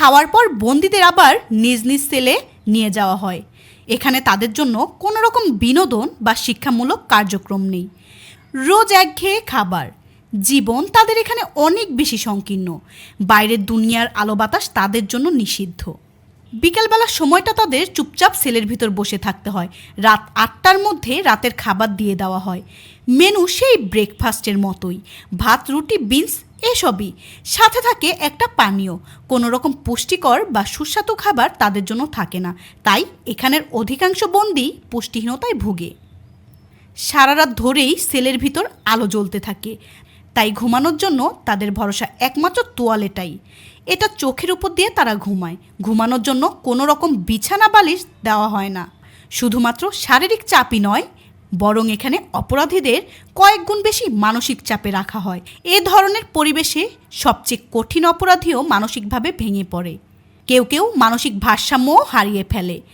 খাওয়ার পর বন্দীদের আবার নিজ নিজ সেলে নিয়ে যাওয়া হয়। এখানে তাদের জন্য কোনো রকম বিনোদন বা শিক্ষামূলক কার্যক্রম নেই। রোজ একঘেয়ে খাবার। জীবন তাদের এখানে অনেক বেশি সংকীর্ণ। বাইরের দুনিয়ার আলো বাতাস তাদের জন্য নিষিদ্ধ। বিকালবেলার সময়টা তাদের চুপচাপ সেলের ভিতর বসে থাকতে হয়। রাত আটটার মধ্যে রাতের খাবার দিয়ে দেওয়া হয়। মেনু সেই ব্রেকফাস্টের মতোই। ভাত, রুটি, বিনস, এসবই। সাথে থাকে একটা পানীয়। কোনো রকম পুষ্টিকর বা সুস্বাদু খাবার তাদের জন্য থাকে না। তাই এখানের অধিকাংশ বন্দি পুষ্টিহীনতায় ভুগে। সারা রাত ধরেই সেলের ভিতর আলো জ্বলতে থাকে। তাই ঘুমানোর জন্য তাদের ভরসা একমাত্র তোয়ালেটাই। এটা চোখের উপর দিয়ে তারা ঘুমায়। ঘুমানোর জন্য কোনো রকম বিছানা বালিশ দেওয়া হয় না। শুধুমাত্র শারীরিক চাপই নয় বরং এখানে অপরাধীদের কয়েক গুণ বেশি মানসিক চাপে রাখা হয়। এ ধরনের পরিবেশে সবচেয়ে কঠিন অপরাধীও মানসিকভাবে ভেঙে পড়ে। কেউ কেউ মানসিক ভারসাম্যও হারিয়ে ফেলে।